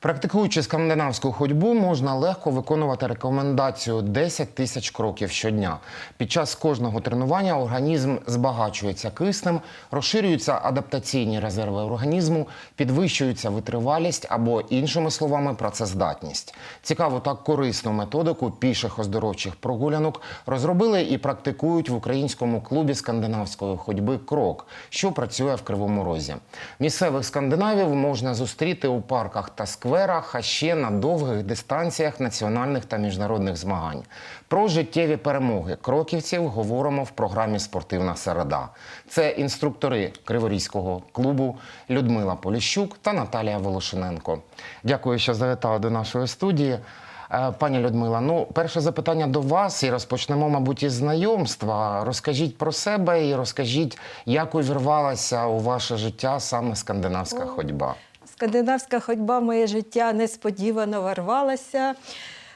Практикуючи скандинавську ходьбу, можна легко виконувати рекомендацію 10 тисяч кроків щодня. Під час кожного тренування організм збагачується киснем, розширюються адаптаційні резерви організму, підвищується витривалість або, іншими словами, працездатність. Цікаво, так корисну методику піших оздоровчих прогулянок розробили і практикують в українському клубі скандинавської ходьби Крок, що працює в Кривому Розі. Місцевих скандинавів можна зустріти у парках та скверах, а ще на довгих дистанціях національних та міжнародних змагань. Про життєві перемоги кроківців говоримо в програмі Спортивна середа. Це інструктори Криворізького клубу Людмила Поліщук та Наталія Волошиненко. Дякую, що завітали до нашої студії. Е, Пані Людмила, ну перше запитання до вас, і розпочнемо, мабуть, із знайомства. Розкажіть про себе і розкажіть, як увірвалася у ваше життя саме скандинавська ходьба. Скандинавська ходьба моє життя несподівано ворвалася.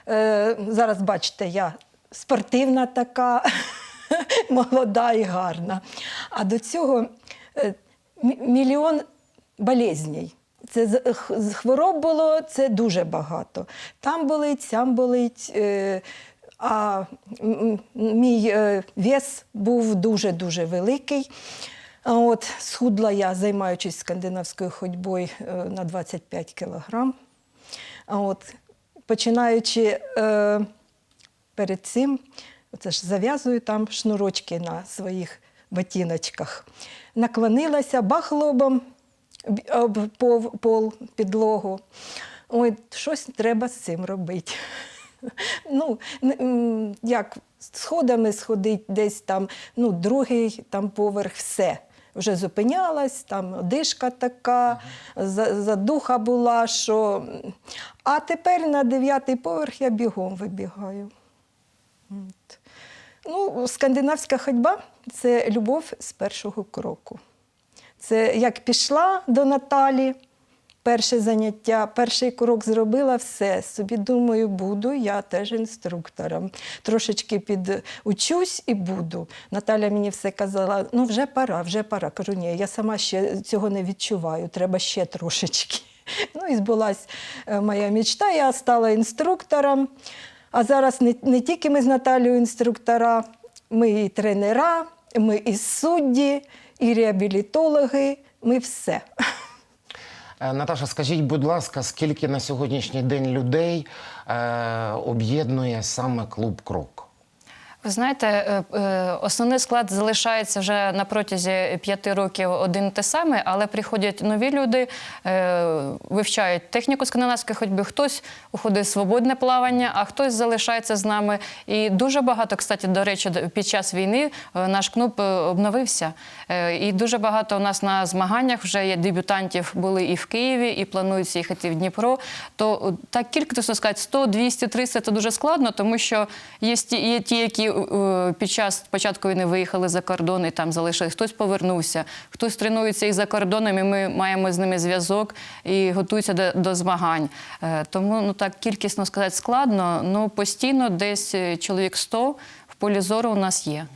Е, зараз бачите, я спортивна така, молода і гарна. А до цього е, мільйон болезней. Це хвороб було це дуже багато. Там болить, сям болить. е, А мій вес був дуже-дуже великий. От, схудла я, займаючись скандинавською ходьбою е, на 25 кілограм. От, починаючи е, перед цим, це ж зав'язую там шнурочки на своїх ботиночках. Наклонилася бах лобом об- пов- пол, підлогу. Ой, щось треба з цим робити. Ну, як сходами сходить десь там, ну, другий там поверх, все. Вже зупинялась, там одишка така, за- задуха була, що. А тепер на дев'ятий поверх я бігом вибігаю. От. Ну, скандинавська ходьба це любов з першого кроку. Це як пішла до Наталі, перше заняття, перший крок зробила все. Собі думаю, буду я теж інструктором. Tрошечки підучусь і буду. Наталя мені все казала: ну вже пора, вже пора. Кажу, ні, я сама ще цього не відчуваю, треба ще трошечки. Ну і збулась е, моя мечта, я стала інструктором. А зараз не, не тільки ми з Наталією інструктора, ми і тренера, ми і судді, і реабілітологи, ми все. Е, Наташа, скажіть, будь ласка, скільки на сьогоднішній день людей е, об'єднує саме клуб Крок? Ви знаєте, е, е, основний склад залишається вже на протязі п'яти років один те саме, але приходять нові люди, е, вивчають техніку скандинавської ходьби. Хтось уходить в свободне плавання, а хтось залишається з нами. І дуже багато, кстати, до речі, під час війни наш клуб обновився. І дуже багато у нас на змаганнях вже є дебютантів були і в Києві, і планують їхати в Дніпро. То так кількісно сказати, 100, 200, 300 – це дуже складно, тому що є ті, які під час початку війни виїхали за кордон і там залишили. Хтось повернувся, хтось тренується і за кордоном, і ми маємо з ними зв'язок і готуються до, до змагань. Е, Тому ну так кількісно сказати складно. Ну постійно десь е, чоловік 100 в полі зору у нас є.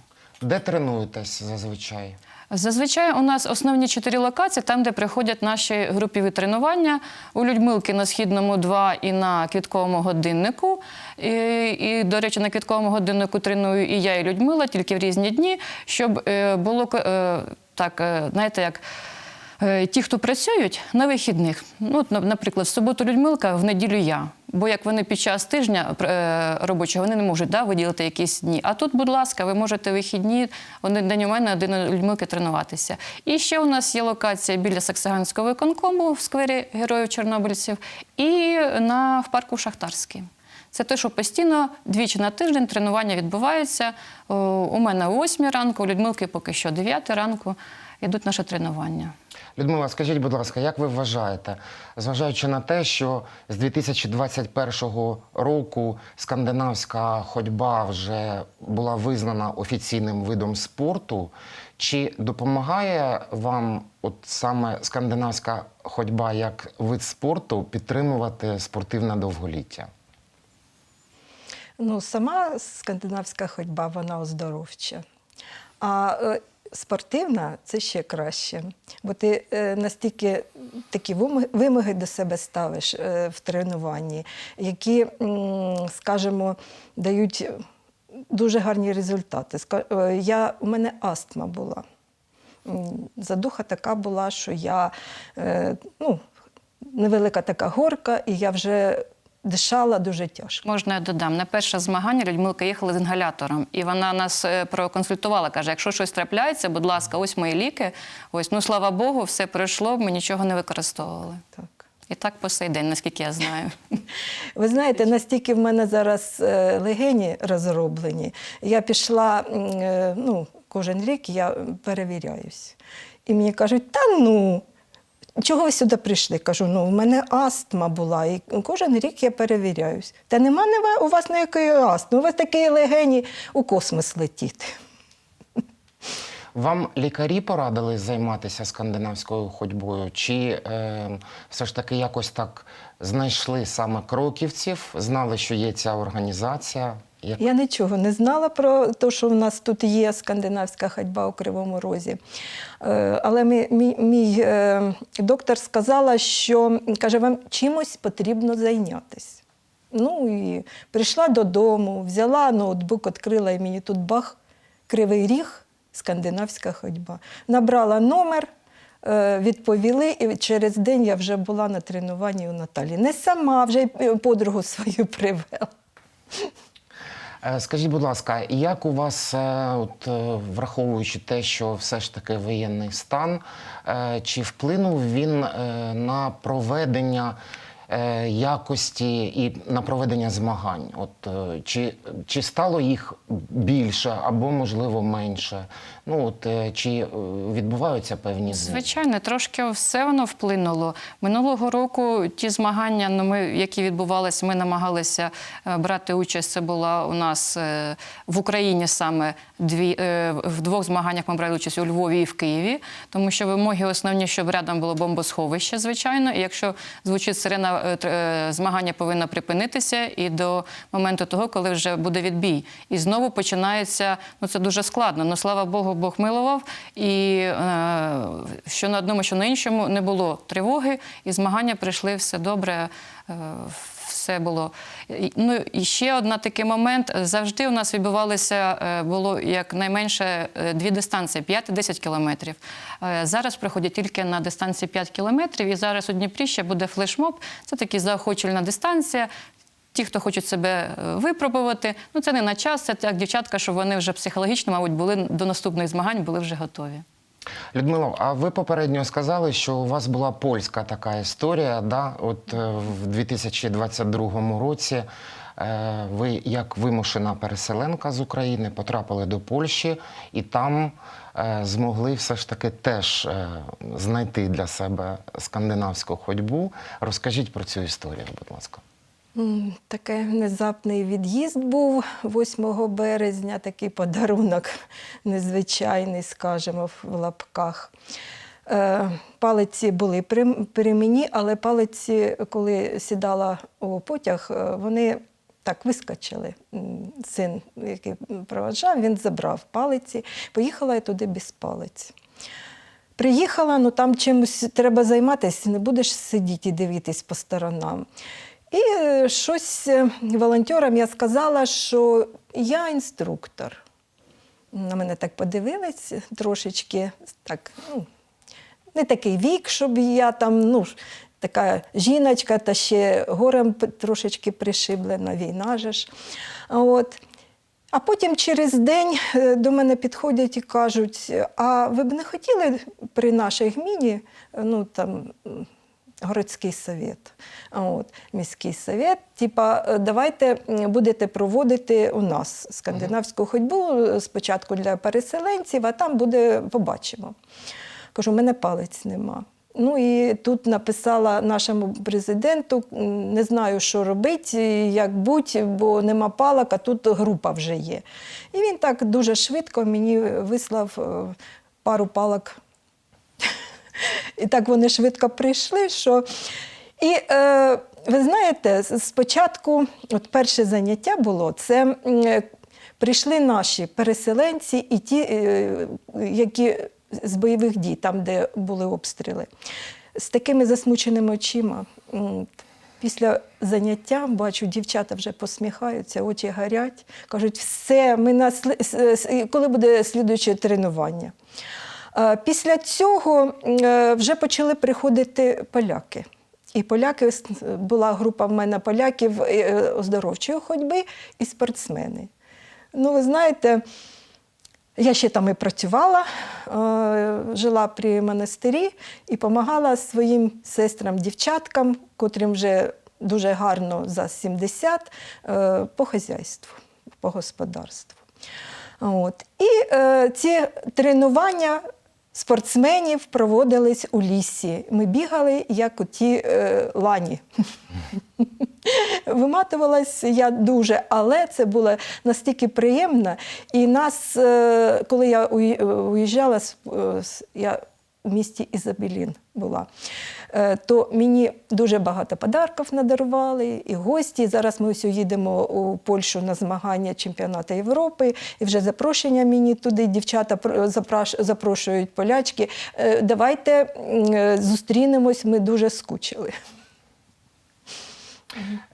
Де тренуєтесь зазвичай? Зазвичай у нас основні чотири локації, там, де приходять наші групові тренування. У Людмилки на східному 2 і на квітковому годиннику. І, і, до речі, на квітковому годиннику треную і я, і Людмила, тільки в різні дні, щоб е, було е, так, е, знаєте, як. Е, Ті, хто працюють на вихідних, ну, наприклад, в суботу Людмилка, в неділю я. Бо як вони під час тижня е, робочого, вони не можуть да, виділити якісь дні. А тут, будь ласка, ви можете вихідні, один день у мене, один Людмилки тренуватися. І ще у нас є локація біля Саксаганського виконкому в сквері Героїв Чорнобильців і на, в парку Шахтарський. Це те, що постійно двічі на тиждень тренування відбуваються. У мене о 8 ранку, у Людмилки поки що о 9 ранку йдуть наші тренування. Людмила, скажіть, будь ласка, як ви вважаєте, зважаючи на те, що з 2021 року скандинавська ходьба вже була визнана офіційним видом спорту, чи допомагає вам от саме скандинавська ходьба як вид спорту підтримувати спортивне довголіття? Ну, сама скандинавська ходьба, вона оздоровча. А е, спортивна це ще краще, бо ти е, настільки такі вимоги, до себе ставиш е, в тренуванні, які, скажімо, дають дуже гарні результати. Е, Я, у мене астма була. Задуха така була, що я ну, невелика така горка, і я вже дишала дуже тяжко. Можна я додам. На перше змагання Людмилка їхала з інгалятором, і вона нас е, проконсультувала. каже: якщо щось трапляється, будь ласка, ось мої ліки. Ось, ну слава Богу, все пройшло, ми нічого не використовували. Так. І так по сей день, наскільки я знаю. Ви знаєте, настільки в мене зараз е, легені розроблені, я пішла е, ну, кожен рік я перевіряюсь. І мені кажуть, та ну. Чого ви сюди прийшли? Кажу, ну у мене астма була, і кожен рік я перевіряюсь. Та нема у вас ніякої астми, у вас такі легені у космос летіти. Вам лікарі порадили займатися скандинавською ходьбою, чи е, все ж таки якось так знайшли саме кроківців, знали, що є ця організація? Як... Я нічого не знала про те, що в нас тут є скандинавська ходьба у Кривому Розі. Е, Але мій, мій, мій е, доктор сказала, що каже, вам чимось потрібно зайнятися. Ну і прийшла додому, взяла ноутбук, відкрила і мені тут бах, кривий ріг, скандинавська ходьба. Набрала номер, е, відповіли, і через день я вже була на тренуванні у Наталі. Не сама, вже й подругу свою привела. Е, Скажіть, будь ласка, як у вас, е, от, е, враховуючи те, що все ж таки воєнний стан, чи вплинув він на проведення якості і на проведення змагань? От, е, чи, чи стало їх більше або, можливо, менше? Ну, от, е, чи е, відбуваються певні зміни? Звичайно, трошки все воно вплинуло. Минулого року ті змагання, ну, ми, які відбувалися, ми намагалися е, брати участь. Це була у нас е, в Україні саме дві, е, в двох змаганнях ми брали участь у Львові і в Києві, тому що вимоги основні, щоб рядом було бомбосховище, звичайно. І якщо звучить сирена, е, е, змагання повинно припинитися і до моменту того, коли вже буде відбій. І знову починається, ну це дуже складно. Ну слава Богу, Бог милував. І е, що на одному, що на іншому не було тривоги, і змагання прийшли все добре. Все було. Ну і ще один такий момент. Завжди у нас відбувалося е, було якнайменше е, дві дистанції 5-10 кілометрів. Е, Зараз приходять тільки на дистанції 5 кілометрів. І зараз у Дніпрі ще буде флешмоб. Це така заохочувальна дистанція. Ті, хто хочуть себе випробувати, ну це не на час, це так дівчатка, щоб вони вже психологічно, мабуть, були до наступних змагань, були вже готові. Людмила, а ви попередньо сказали, що у вас була польська така історія. Да? От е, в 2022 році е, ви, як вимушена переселенка з України, потрапили до Польщі і там е, змогли все ж таки теж знайти для себе скандинавську ходьбу. Розкажіть про цю історію, будь ласка. Таке внезапний від'їзд був 8 березня, такий подарунок незвичайний, скажімо, в лапках. Е, Палиці були при, мені, але палиці, коли сідала у потяг, е, вони так вискочили. Син, який проводжав, він забрав палиці. Поїхала я туди без палиць. Приїхала, ну там чимось треба займатися, не будеш сидіти і дивитись по сторонам. І е, щось е, волонтерам я сказала, що я інструктор. На мене так подивились трошечки, так, ну, не такий вік, щоб я там, ну, така жіночка, та ще горем трошечки пришиблена, війна же ж. От. А потім через день е, до мене підходять і кажуть: а ви б не хотіли при нашій гміні, ну там городський совет, от, міський совет, типа, е, давайте будете проводити у нас скандинавську ходьбу е, спочатку для переселенців, а там буде, побачимо. Кажу, у мене палець нема. Ну і тут написала нашому президенту, не знаю, що робити, як будь, бо нема палок, а тут група вже є. І він так дуже швидко мені вислав е, пару палок. І так вони швидко прийшли, що. І е, ви знаєте, спочатку, от перше заняття було це е, Прийшли наші переселенці і ті, е, які з бойових дій, там, де були обстріли, з такими засмученими очима. Після заняття бачу, дівчата вже посміхаються, очі горять. Кажуть, все, ми на сли- с- с- коли буде слідуюче тренування. Е, Після цього е, вже почали приходити поляки. І поляки була група в мене поляків е, оздоровчої ходьби і спортсмени. Ну, ви знаєте, я ще там і працювала, е, жила при монастирі і допомагала своїм сестрам, дівчаткам, котрим вже дуже гарно за 70, е, по хазяйству, по господарству. От. І е, ці тренування спортсменів проводились у лісі. Ми бігали, як у ті е, лані. Виматувалась я дуже, але це було настільки приємно. І нас, е, коли я уїжджала, с- е, я у місті Ізабелін була, е, то мені дуже багато подарків надарували, і гості. Зараз ми ось їдемо у Польщу на змагання чемпіонату Європи, і вже запрошення мені туди. Дівчата запрошують полячки. Е, Давайте е, зустрінемось, ми дуже скучили.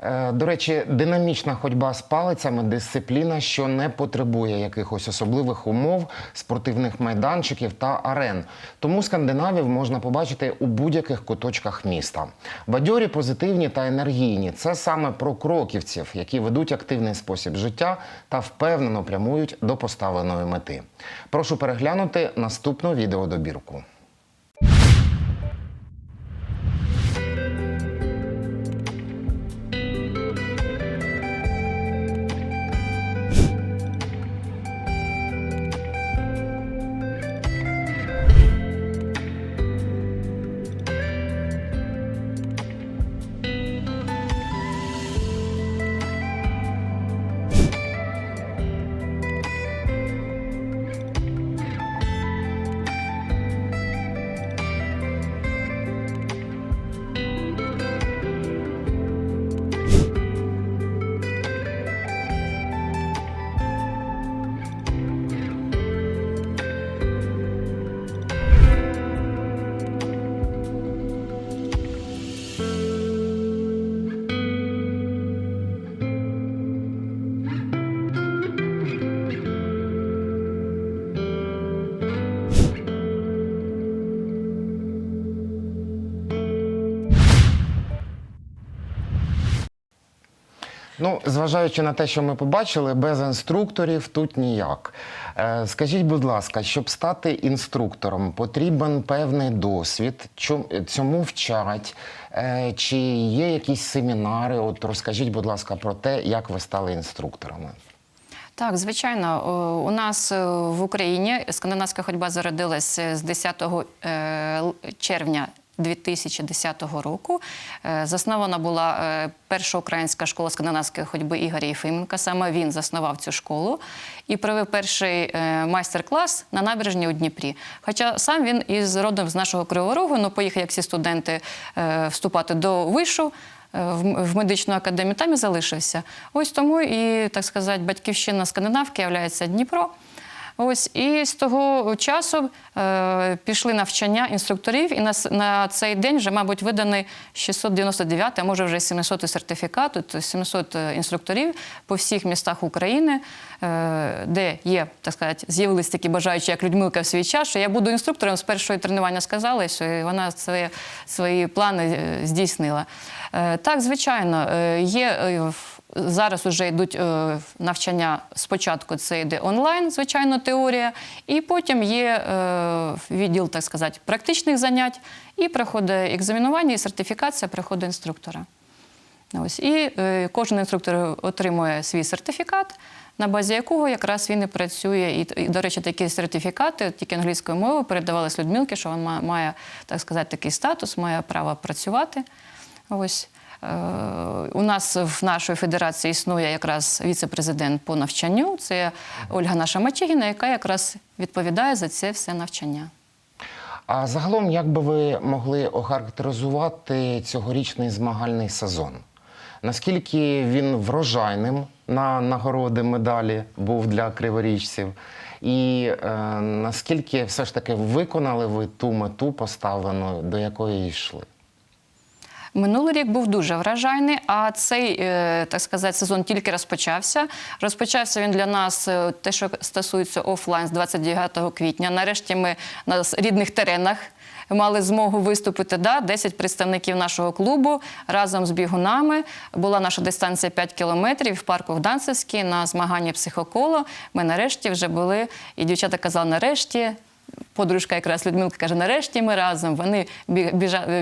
Е, До речі, динамічна ходьба з палицями дисципліна, що не потребує якихось особливих умов, спортивних майданчиків та арен. Тому скандинавів можна побачити у будь-яких куточках міста. Бадьорі, позитивні та енергійні це саме про кроківців, які ведуть активний спосіб життя та впевнено прямують до поставленої мети. Прошу переглянути наступну відеодобірку. Ну, зважаючи на те, що ми побачили, без інструкторів тут ніяк. Е, Скажіть, будь ласка, щоб стати інструктором, потрібен певний досвід. Цьому вчать? Е, Чи є якісь семінари? От розкажіть, будь ласка, про те, як ви стали інструкторами. Так, звичайно, у нас е, в Україні скандинавська ходьба зародилась з 10 е, червня. 2010 року Е, заснована була е, перша українська школа скандинавської ходьби Ігоря Єфименка. Саме він заснував цю школу і провів перший е, майстер-клас на набережні у Дніпрі. Хоча сам він із родом з нашого Кривого Рогу, ну поїхав, як всі студенти, вступати до вишу в медичну академію, там і залишився. Ось тому і, так сказати, батьківщина скандинавки являється Дніпро. Ось і з того часу е, пішли навчання інструкторів, і на, на цей день вже, мабуть, виданий 699, а може вже 700 сертифікат, тобто 700 інструкторів по всіх містах України, е, де є, так сказати, з'явились такі бажаючі, як Людмилка в свій час, що я буду інструктором з першого тренування сказала, що вона свої, свої плани е, здійснила. Е, так, звичайно, е, є. е, Зараз вже йдуть е, навчання. Спочатку це йде онлайн, звичайно, теорія, і потім є е, відділ, так сказати, практичних занять, і проходить екзамінування і сертифікація приходу інструктора. Ось. І е, кожен інструктор отримує свій сертифікат, на базі якого якраз він і працює. І до речі, такі сертифікати, тільки англійською мовою, передавались Людмилки, що він має, так сказати, такий статус, має право працювати. Ось. Е, У нас в нашій федерації існує якраз віце-президент по навчанню. Це Ольга Наша Мачигіна, яка якраз відповідає за це все навчання. А загалом, як би ви могли охарактеризувати цьогорічний змагальний сезон? Наскільки він врожайним на нагороди медалі був для криворіжців? І е, наскільки все ж таки виконали ви ту мету поставлену, до якої йшли? Минулий рік був дуже вражайний, а цей, е, так сказати, сезон тільки розпочався. Розпочався він для нас, е, те, що стосується офлайн з 29 квітня. Нарешті ми на рідних теренах мали змогу виступити. Да? 10 представників нашого клубу разом з бігунами. Була наша дистанція 5 кілометрів в парку Гданцевський на змаганні психоколо. Ми нарешті вже були, і дівчата казали, нарешті. Подружка якраз Людмилка каже, нарешті ми разом. Вони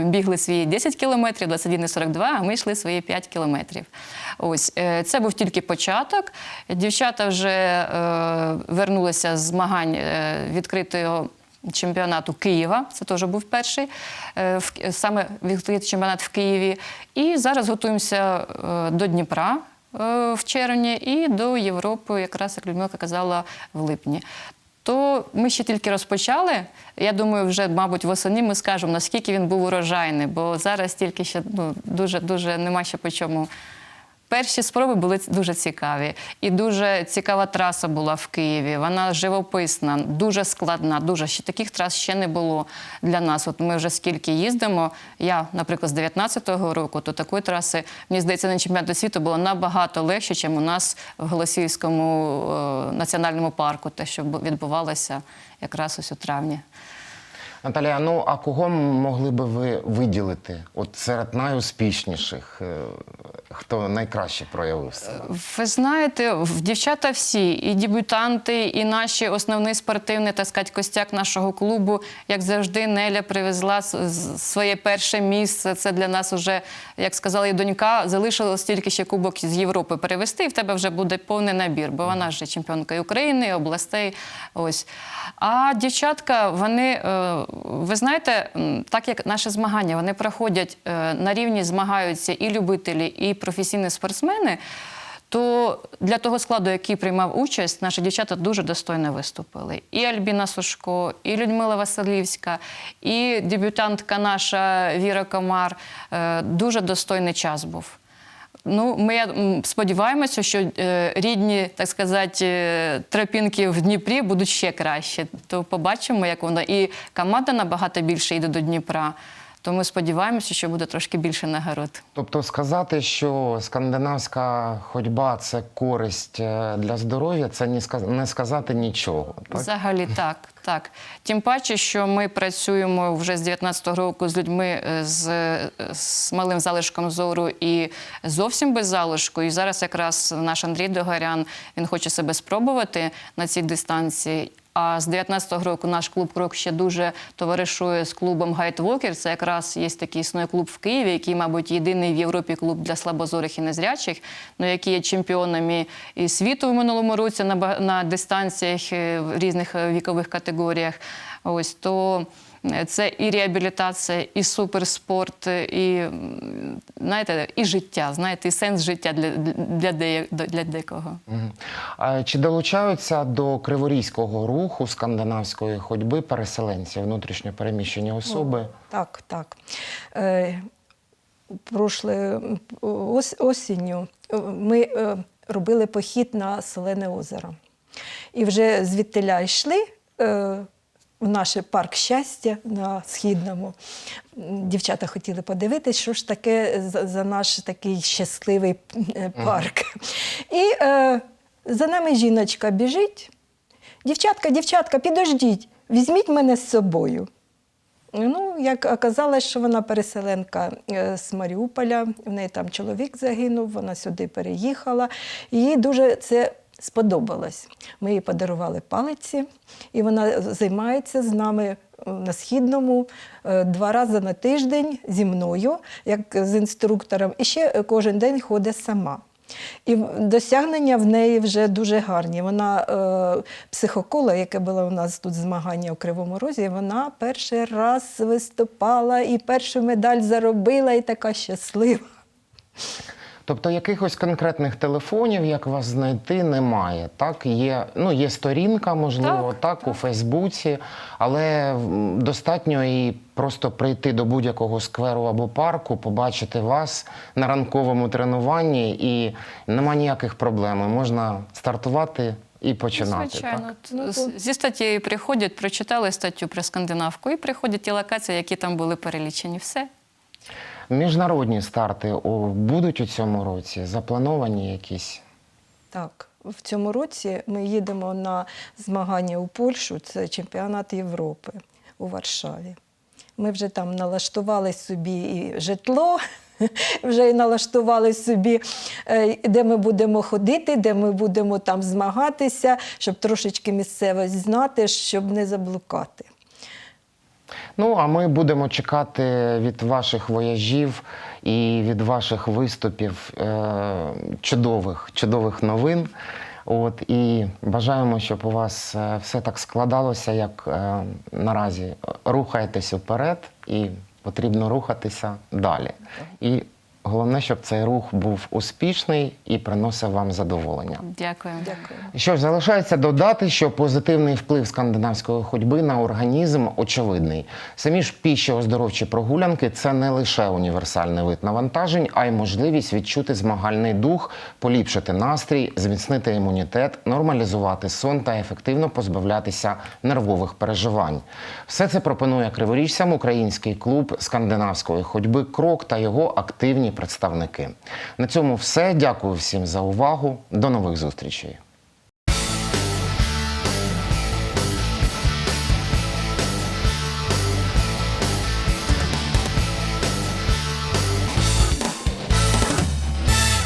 бігли свої 10 кілометрів, 21,42, а ми йшли свої 5 кілометрів. Ось е, це був тільки початок. Дівчата вже е, вернулися з змагань е, відкритого чемпіонату Києва. Це теж був перший е, саме відкритий чемпіонат в Києві. І зараз готуємося до Дніпра в червні і до Європи, якраз як Людмилка казала, в липні. То ми ще тільки розпочали. Я думаю, вже, мабуть, восени ми скажемо, наскільки він був урожайний, бо зараз тільки ще ну, дуже, дуже нема ще по чому. Перші спроби були дуже цікаві. І дуже цікава траса була в Києві. Вона живописна, дуже складна, дуже ще таких трас ще не було для нас. От ми вже скільки їздимо. Я, наприклад, з 19-го року, то такої траси, мені здається, на чемпіонаті світу було набагато легше, ніж у нас в Голосіївському е, національному парку, те, що відбувалося якраз ось у травні. Наталія, ну а кого могли би ви виділити от серед найуспішніших, е, хто найкраще проявив себе? Ви знаєте, в дівчата всі, і дебютанти, і наші основний спортивний, так сказати, костяк нашого клубу, як завжди, Неля привезла своє перше місце. Це для нас вже, як сказала і донька, залишилось тільки ще кубок з Європи перевести, і в тебе вже буде повний набір, бо вона ж чемпіонка і України, і областей. Ось. А дівчатка, вони, е, ви знаєте, так як наші змагання, вони проходять е, на рівні, змагаються і любителі, і професійні спортсмени. То для того складу, який приймав участь, наші дівчата дуже достойно виступили. І Альбіна Сушко, і Людмила Василівська, і дебютантка наша Віра Комар. Е, Дуже достойний час був. Ну, ми сподіваємося, що е, рідні, так сказати, е, тропінки в Дніпрі будуть ще краще. То побачимо, як воно. І команда набагато більше йде до Дніпра. То ми сподіваємося, що буде трошки більше нагород. Тобто сказати, що скандинавська ходьба це користь е, для здоров'я, це не сказ- сказати нічого. Так? Взагалі так, так. Тим паче, що ми працюємо вже з 19-го року з людьми е, з, е, з малим залишком зору і зовсім без залишку. І зараз якраз наш Андрій Догорян він хоче себе спробувати на цій дистанції. А з 19-го року наш клуб Крок ще дуже товаришує з клубом Гайтвокер. Це якраз є такий існує клуб в Києві, який, мабуть, єдиний в Європі клуб для слабозорих і незрячих, ну які є чемпіонами і світу в минулому році на, на дистанціях е, в різних е, вікових категоріях. Ось то. е, Це і реабілітація, і суперспорт, е, і знаєте, і життя, знаєте, і сенс життя для, для, дея- для декого. А Чи долучаються до криворізького руху скандинавської ходьби переселенці, внутрішньо переміщені особи? Так, так. Е, прошле ос, осінню е, ми е, робили похід на Солене озеро. І вже звідтиля йшли е, в наш парк щастя на східному. Дівчата хотіли подивитись, що ж таке за, наш такий щасливий е, парк. І е, за нами жіночка біжить. Дівчатка, дівчатка, підождіть, візьміть мене з собою. Ну, як оказалось, що вона переселенка е, з Маріуполя, в неї там чоловік загинув, вона сюди переїхала. Їй дуже це сподобалось. Ми їй подарували палиці, і вона займається з нами е, на східному е, два рази на тиждень зі мною, як з інструктором, і ще кожен день ходить сама. І досягнення в неї вже дуже гарні. Вона е, психокола, яке було у нас тут змагання у Кривому Розі, вона перший раз виступала і першу медаль заробила, і така щаслива. Тобто якихось конкретних телефонів, як вас знайти, немає. Так, є, ну, є сторінка, можливо, так, у Фейсбуці, але достатньо і просто прийти до будь-якого скверу або парку, побачити вас на ранковому тренуванні, і нема ніяких проблем. Можна стартувати і починати. Звичайно, Так? Ну, зі статтєю приходять, прочитали статтю про скандинавку і приходять ті локації, які там були перелічені. Все. Міжнародні старти будуть у цьому році? Заплановані якісь? Так, в цьому році ми їдемо на змагання у Польщу, це чемпіонат Європи у Варшаві. Ми вже там налаштували собі і житло, вже і налаштували собі, е, де ми будемо ходити, де ми будемо там змагатися, щоб трошечки місцевість знати, щоб не заблукати. Ну, а ми будемо чекати від ваших вояжів і від ваших виступів е, чудових, чудових новин. От, і бажаємо, щоб у вас е, все так складалося, як е, наразі. Рухаєтесь вперед і потрібно рухатися далі. І головне, щоб цей рух був успішний і приносив вам задоволення. Дякую. Дякую. Що ж, залишається додати, що позитивний вплив скандинавської ходьби на організм очевидний. Самі ж піші оздоровчі прогулянки це не лише універсальний вид навантажень, а й можливість відчути змагальний дух, поліпшити настрій, зміцнити імунітет, нормалізувати сон та ефективно позбавлятися нервових переживань. Все це пропонує криворіжцям український клуб скандинавської ходьби Крок та його активні представники. На цьому все. Дякую всім за увагу. До нових зустрічей.